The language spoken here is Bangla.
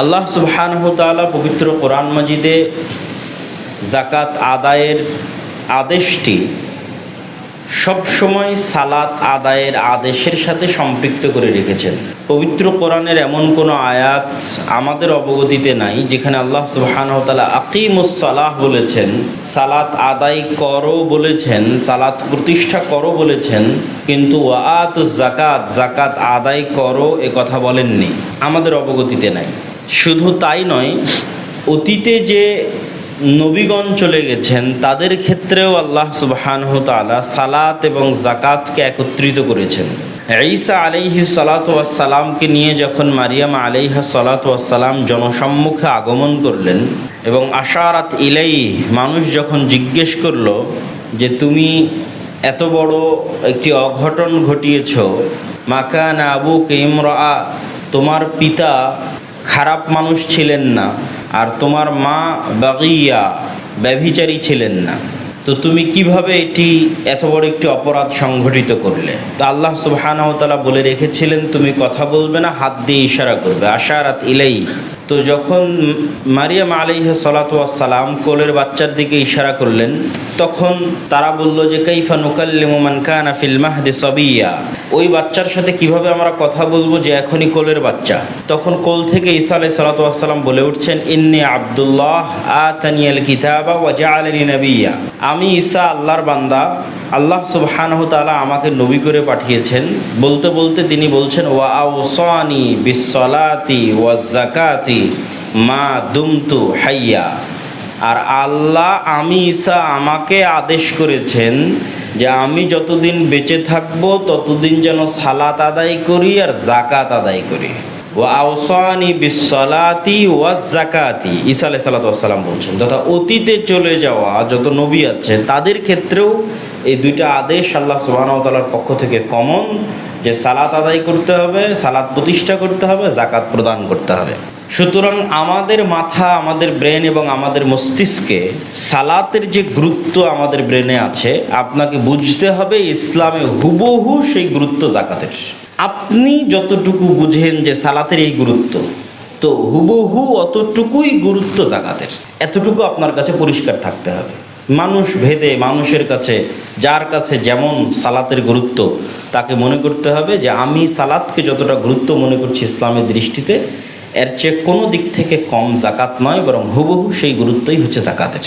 আল্লাহ সুবহানহতালা পবিত্র কোরআন মজিদে জাকাত আদায়ের আদেশটি সবসময় সালাত আদায়ের আদেশের সাথে সম্পৃক্ত করে রেখেছেন। পবিত্র কোরআনের এমন কোনো আয়াত আমাদের অবগতিতে নাই, যেখানে আল্লাহ সুবাহানতালা আকিমুসালাহ বলেছেন, সালাত আদায় করো বলেছেন, সালাত প্রতিষ্ঠা করো বলেছেন, কিন্তু ওয়াত জাকাত জাকাত আদায় করো এ কথা বলেননি। আমাদের অবগতিতে নাই। শুধু তাই নয়, অতীতে যে নবীগণ চলে গেছেন, তাদের ক্ষেত্রেও আল্লাহ সুবহানহ সালাত এবং জাকাতকে একত্রিত করেছেন। ঈসা আলাইহি সালাতামকে নিয়ে যখন মারিয়াম আলাইহা সালাতাম জনসম্মুখে আগমন করলেন এবং আশারাত ইলাই মানুষ যখন জিজ্ঞেস করল যে তুমি এত বড় একটি অঘটন ঘটিয়েছ মাকান আবু কেমরা তোমার পিতা খারাপ মানুষ ছিলেন না, আর তোমার মা বাগিয়া, ব্যভিচারী ছিলেন না। তো তুমি কীভাবে এটি এত বড় একটি অপরাধ সংঘটিত করলে? তো আল্লাহ সুবাহানতালা বলে রেখেছিলেন, তুমি কথা বলবে না, হাত দিয়ে ইশারা করবে। আশারাত ইলাই তো যখন মারিয়াম আলাইহ সালাতাম কোলের বাচ্চার দিকে ইশারা করলেন, তখন তারা বলল যে, কাইফা নুকাল্লিমান কানা ফিল মাহদি সবিয়া? ওই বাচ্চার সাথে কীভাবে আমরা কথা বলব যে, এখনই কোলের বাচ্চা? তখন কোল থেকে ঈসা আলাই সালাতাম বলে উঠছেন, ইন্নি আবদুল্লাহ আতানিয়াল কিতাবা ওয়াজা আলী নবিয়া। আমি ঈসা আল্লাহর বান্দা, আল্লাহ সুবহানাহু তাআলা আমাকে নবী করে পাঠিয়েছেন। বলতে বলতে তিনি বলছেন, ওয়া আউসানি বিসসালাতি ওয়াজ জাকাতি মা দুমতু হাইয়া। আর আল্লাহ আমি ঈসা আমাকে আদেশ করেছেন যে আমি যতদিন বেঁচে থাকব, ততদিন যেন সালাত আদায় করি আর জাকাত আদায় করি। ও আওসানি বিসলাতি ওয়াজ জাকাতি ঈসা আলাই সাল্লাতাম বলছেন, তথা অতীতে চলে যাওয়া যত নবী আছে, তাদের ক্ষেত্রেও এই দুইটা আদেশ আল্লাহ সুবাহতালার পক্ষ থেকে কমন যে সালাত আদায় করতে হবে, সালাত প্রতিষ্ঠা করতে হবে জাকাত প্রদান করতে হবে। সুতরাং আমাদের মাথা, আমাদের ব্রেন এবং আমাদের মস্তিষ্কে সালাতের যে গুরুত্ব আমাদের ব্রেনে আছে, আপনাকে বুঝতে হবে ইসলামে হুবহু সেই গুরুত্ব জাকাতের। আপনি যতটুকু বুঝেন যে সালাতের এই গুরুত্ব, তো হুবহু অতটুকুই গুরুত্ব জাকাতের। এতটুকু আপনার কাছে পরিষ্কার থাকতে হবে। মানুষ ভেদে, মানুষের কাছে, যার কাছে যেমন সালাতের গুরুত্ব, তাকে মনে করতে হবে যে আমি সালাতকে যতটা গুরুত্ব মনে করছি ইসলামের দৃষ্টিতে এর চেয়ে কোনো দিক থেকে কম জাকাত নয় বরং হুবহু সেই গুরুত্বই হচ্ছে জাকাতের।